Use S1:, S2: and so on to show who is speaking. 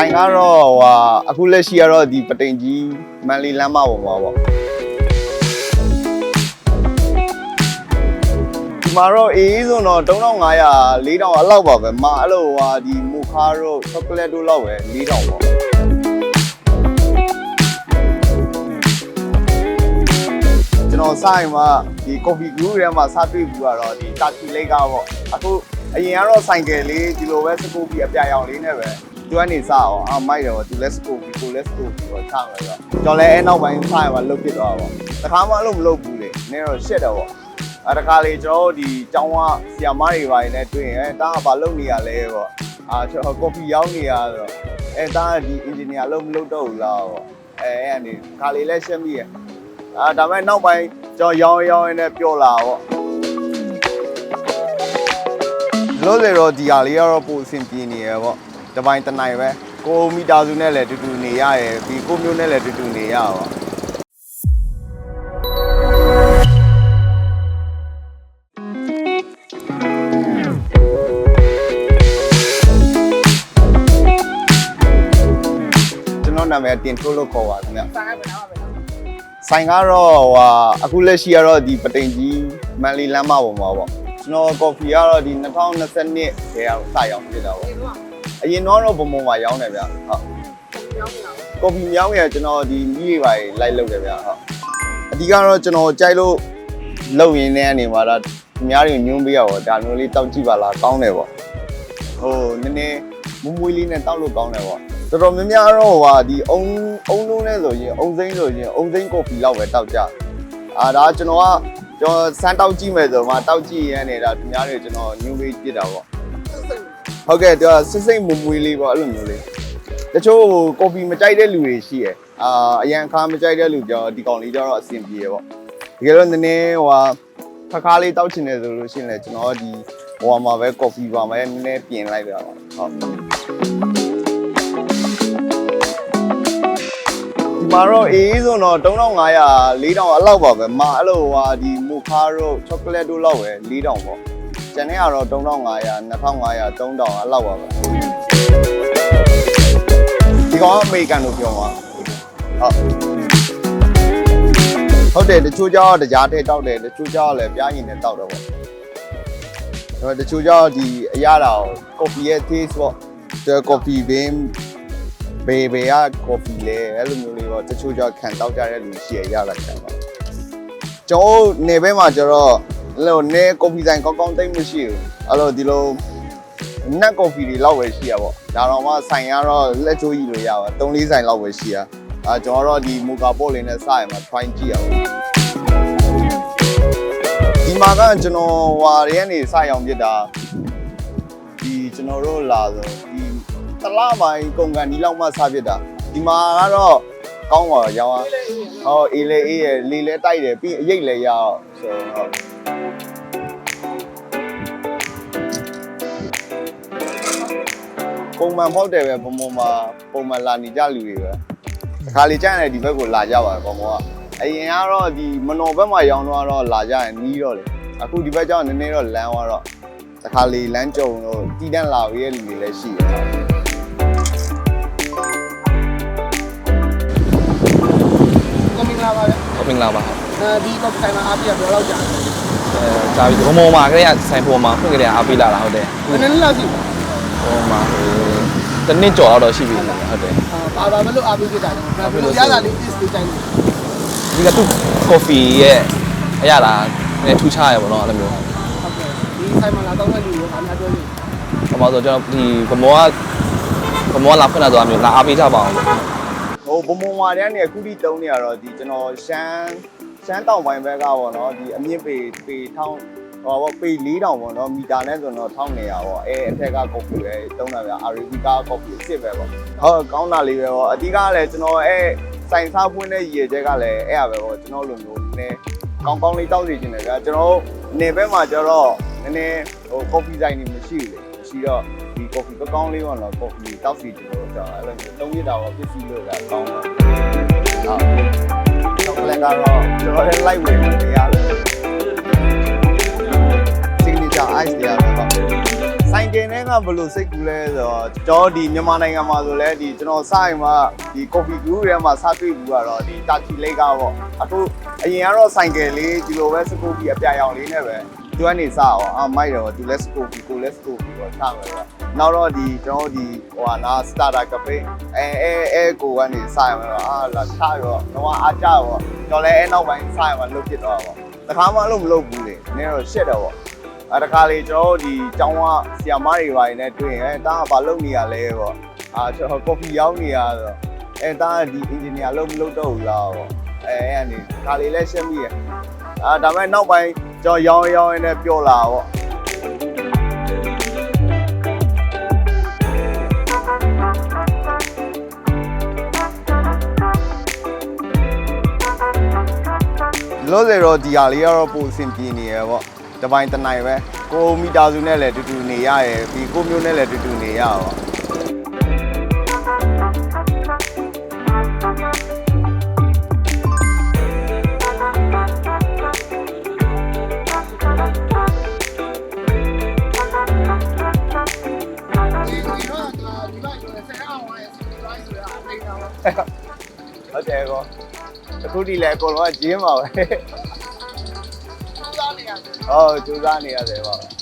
S1: ဆိုင်ကတော့ဟိုဟာအခုလက်ရှိကတော့ဒီပတိန်ကြီးမန်လီလမ်းမပေါ်မှာပေါ့ဒီမှာတော့အေးအေးဆိုတော့3500 4000အလောက်ပါပဲမအဲ့လိုဟာဒီမူခါတို့ချောကလက်တို့လောက်ပဲ4000ပေါ့ကျွန်တော်ဆိုင်မှာဒီ coffee group ထဲမှာစတွေ့ဘူးကတော့ဒီတာချီလိတ်ကပေါ့အခုအရင်ကတော့ဆိုင်ကယ်လေးဒီလိုပဲစကူပီအပြာရောင်လေးနဲ့ပဲ သူကနေစအောင်အာမိုက်တယ်ပေါ့သူလက်စကူပီကိုလက်စကူပီပေါ့ချမယ်ဆိုတော့ကျွန်တော်လည်းအဲနောက်ပိုင်းဆိုင်မှာလုတ်ပြစ်သွားတာပေါ့တခါမှအဲ့လိုမလုတ်ဘူးလေနည်းတော့ရှက်တယ်ပေါ့အဲတခါလေကျွန်တော်တို့ဒီကျောင်းကဆီယာမတွေပါနေတွေ့ရင်အဲတားကဘာလုတ်နေရလဲပေါ့အာကျွန်တော်ကော်ဖီရောင်းနေရဆိုတော့အဲတားကဒီအင်ဂျင်နီယာလုတ်မလုတ်တော့ဘူးလားပေါ့အဲအဲ့ကနေခါလေလည်းရှက်မိရဲ့အာဒါပေမဲ့နောက်ပိုင်းကျွန်တော်ရောင်းရောင်းရင်းနဲ့ပျော့လာပေါ့လို့လေတော့ဒီဟာလေးကတော့ပိုအဆင်ပြေနေရပေါ့ တစ်ပိုင်းတစ်နိုင်ပဲကိုမီတာစုနဲ့လည်းတူတူနေရရယ်ဒီကိုမျိုးနဲ့လည်းတူတူနေရပါကျွန်တော်နာမည်တင်ထိုးလို့ခေါ်ပါခင်ဗျ
S2: စားရမလားပဲ
S1: ဆိုင်ကတော့ဟိုဟာအခုလက်ရှိကတော့ဒီပတိန်ကြီးမန်လီလမ်းမပေါ်မှာပေါ့ကျွန်တော်ကော်ဖီကတော့ဒီ2022ခေတ်ကစရောက်ဖြစ်တာပေါ့
S2: ဒီတော့
S1: အရင်တော့တော့ဘုံဘုံမှာရောင်းတယ်ဗျဟုတ်
S2: ကြောင်းလာ
S1: ကော်ဖီရောင်းရကျွန်တော်ဒီမိတွေပါလိုက်လုပ်တယ်ဗျဟုတ်အဓိကတော့ကျွန်တော်ကြိုက်လို့လုပ်ရင်းနဲ့အနေမှာတော့အများကြီးညွှန်းပေးရပါဒါမျိုးလေးတောက်ကြည့်ပါလားကောင်းတယ်ပေါ့ဟိုနည်းနည်းမွမွေးလေးနဲ့တောက်လို့ကောင်းတယ်ပေါ့တော်တော်များများတော့ဟိုဟာဒီအုံအုံလုံးနဲ့ဆိုရင်အုံစိမ့်ဆိုရင်အုံစိမ့်ကော်ဖီလောက်ပဲတောက်ကြအာဒါကျွန်တော်ကကျွန်တော်စမ်းတောက်ကြည့်မယ်ဆိုမှတောက်ကြည့်ရမ်းနေတာသူများတွေကျွန်တော်ညွှန်းပေးပြစ်တာပေါ့ ဟုတ်ကဲ့သူကစစ်စိတ်မမွေးလေးပေါ့အဲ့လိုမျိုးလေးတချို့ကော်ဖီမကြိုက်တဲ့လူတွေရှိရယ်အာအရန်ခါမကြိုက်တဲ့လူကြောဒီကောင်လေးကျတော့အဆင်ပြေရယ်ပေါ့တကယ်တော့နည်းနည်းဟိုဟာခါခါလေးတောက်ချင်တယ်ဆိုလို့ရှိရင်လည်းကျွန်တော်ဒီဟိုမှာပဲကော်ဖီပါမယ်နည်းနည်းပြင်လိုက်ပြတာပါဟုတ်ဒီမှာတော့အေးဆိုတော့3500 4000အလောက်ပါပဲမအဲ့လိုဟာဒီမူခါတို့ချောကလက်တို့လောက်ပဲ4000ပေါ့ ကျန်တဲ့ကတော့3500 2500 3000အလောက်ပါပဲဒီကောင်ကအမေရိကန်လို့ပြောမှာဟုတ်ဟုတ်တယ်တချို့ကြောက်တရားထဲတောက်တယ်တချို့ကြောက်လည်းပြားရင်နဲ့တောက်တော့ပေါ့ဒါပေမဲ့တချို့ကြောက်ဒီအရတာကော်ဖီရဲ့ taste ပေါ့ဒီကော်ဖီဘင်းဘေဘေကကော်ဖီလေအဲ့လိုမျိုးလေးပေါ့တချို့ကြောက်ခံတောက်ကြတဲ့လူရှိရရတာခံပါကျွန်တော်နေဘက်မှာကျတော့ အဲ့လိုနေကော်ဖီဆိုင်ကောင်းကောင်းတိတ်မရှိဘူးအဲ့လိုဒီလိုနက်ကော်ဖီတွေလောက်ပဲရှိရပေါ့ဒါတော့မှဆိုင်ကတော့လက်ချိုးကြီးလို့ရပါ3 4ဆိုင်လောက်ပဲရှိရအာကျွန်တော်တို့ဒီမူကာပေါ့လေးနဲ့စရမှာ try ကြည့်ရအောင်ဒီမှာကကျွန်တော်ဟွာတွေကနေစရောင်ပြစ်တာဒီကျွန်တော်တို့လာဆိုဒီတလားပိုင်းကုန်ကန်ဒီလောက်မှစပြစ်တာဒီမှာကတော့ကောင်းပါရောင်းအောင်ဟောအေးလေအေးရလေလေတိုက်တယ်ပြီးအရိတ်လည်းရအောင်ဆိုတော့ ပုံမှန်ဖောက်တယ်ပဲပုံမှန်မှာပုံမှန်လာနေကြလူတွေပဲတစ်ခါလေကြာရင်လည်းဒီဘက်ကိုလာကြပါတယ်ပုံမှန်ကအရင်ကတော့ဒီမနော်ဘက်မှာရောင်းတော့တော့လာကြရင်နီးတော့လေအခုဒီဘက်ကျတော့နည်းနည်းတော့လမ်းသွားတော့တစ်ခါလေလမ်းကြုံတော့တီးတန်းလာပြီးရဲ့လူတွေလည်းရှိတယ်
S2: ကွန်မင်္ဂလာပါဗျ
S3: ဟုတ်မင်္ဂလာပါဟုတ်
S2: အဲဒီတော့ဆိုင်မှာအားပြဘယ်လောက်ကြာ
S3: အဲဒါပြီးဘုံဘုံမှာခရက်ဆိုင်ပေါ်မှာဖွင့်ကြရအားပေးလာတာဟုတ်တယ်
S2: လဲနည်းနည်းလောက်ရှိ
S3: ဘုံမှာ ဟိုတနစ်ကျော်တော့ရှိပြီဟုတ်တယ်
S2: ပါပါမလို့အားပေးကြတာလေဘယ်လိုရတာလေး is လေးတိုင်းဟုတ်
S3: ဒီကသူကော်ဖီရဲ့အရသာနည်းထူးခြားရပါတော့အဲ့လိုမျိုး
S2: ကဲ့ဒီဆိုင်မှာလာတော့တဲ့လူတွေကအားများပြောနေ
S3: ဘာမှဆိုကျွန်တော်ဒီဘမောကဘမောလာဖွင့်လာတော့မျိုးလာအားပေးကြပါအောင်လို့
S1: ဟိုဘုံဘုံမာတန်းနေအခုထိတုံးနေရတော့ဒီကျွန်တော်ရှမ်းရှမ်းတောင်ပိုင်းဘက်ကပေါ့နော်ဒီအမြင့်ပေပေထောင်း ဟောပေါ့ပေ4000ပေါ့နော်မီတာနဲ့ဆိုတော့1900ပေါ့အဲအထက်ကကော်ဖီပဲတုံးတာဗျအာရီဘီကာကော်ဖီအစ်စ်ပဲပေါ့ဟုတ်ကောင်းတာလေးပဲပေါ့အဓိကကလည်းကျွန်တော်အဲစိုင်စားပွင့်တဲ့ရည်ချက်ကလည်းအဲ့ရပဲပေါ့ကျွန်တော်လိုမျိုးနည်းကောင်းကောင်းလေးတောက်စီခြင်းတယ်ဗျာကျွန်တော်နေဘက်မှာကျတော့နည်းနည်းဟိုကော်ဖီဆိုင်နေမရှိဘူးလေမရှိတော့ဒီကော်ဖီကောင်းလေးပေါ့နော်ကော်ဖီတောက်စီခြင်းလို့ကျွန်တော်အဲ့လိုမျိုးသုံးရတာပေါ့ပစ္စည်းလို့ကကောင်းတယ်ဟုတ်တော့ကလည်းကတော့ကျွန်တော်လည်း live ဝင်နေရတယ် ကင်နဲ့ကကဘယ်လိုစိတ်ကူးလဲဆိုတော့ကျွန်တော်ဒီမြန်မာနိုင်ငံမှာဆိုလဲဒီကျွန်တော်စရင်မှာဒီ coffee group ထဲမှာစတွေ့ဘူးကတော့ဒီတာချီလိတ်ကပေါ့အခုအရင်ကတော့ဆိုင်ကယ်လေးဒီလိုပဲစကူပြီးအပြရောင်လေးနဲ့ပဲသူကနေစအောင်အာမိုက်တော့သူလက်စကူပြီးကိုလက်စကူပြီးတော့ထားမယ်ပေါ့နောက်တော့ဒီကျွန်တော်ဒီဟိုဟာနာ starter cafe အဲအဲအဲကိုကနေစရမယ်ပေါ့အာလာချရောတော့အားကြရောကျွန်တော်လည်းအဲနောက်ပိုင်းစရမှာလုတ်ဖြစ်တော့ပေါ့တခါမှလို့မလုပ်ဘူးလေနည်းတော့ရှက်တော့ပေါ့ အဲတခါလေကျွန်တော်တို့ဒီကျောင်းကဆီယာမတွေပိုင်းနဲ့တွေ့ရင်အဲတားကဘာလုပ်နေရလဲပေါ့အာကျွန်တော်ကော်ဖီရောင်းနေရဆိုတော့အဲတားကဒီအင်ဂျင်နီယာလုပ်မလုပ်တော့ဘူးလားပေါ့အဲအဲ့ကနေတခါလေလဲရှင်းမိရအာဒါပေမဲ့နောက်ပိုင်းကျွန်တော်ရောင်းရောင်းရင်းနဲ့ပြောလာပေါ့လို့စေတော့ဒီဟာလေးကတော့ပိုအဆင်ပြေနေရပေါ့ တပိုင်းတစ်နိုင်ပဲကိုမီတာစုနဲ့လည်းတူတူနေရရယ်ပြီးကိုမျိုးနဲ့လည်းတူတူနေရပါ
S2: ဒီဒီတော့ဒီဘက်ဆိုရင်ဆယ်အောင်ဝိုင်းစီတိုင်းဆိုတာအလေးတော့
S1: ဟုတ်တယ်ကောအခုဒီလည်းအကုန်လုံးကဂျင်းပါပဲ
S2: စူးစမ်းနေ ရတယ်
S1: ဟုတ်ကြိုးစားနေရတယ်ပါ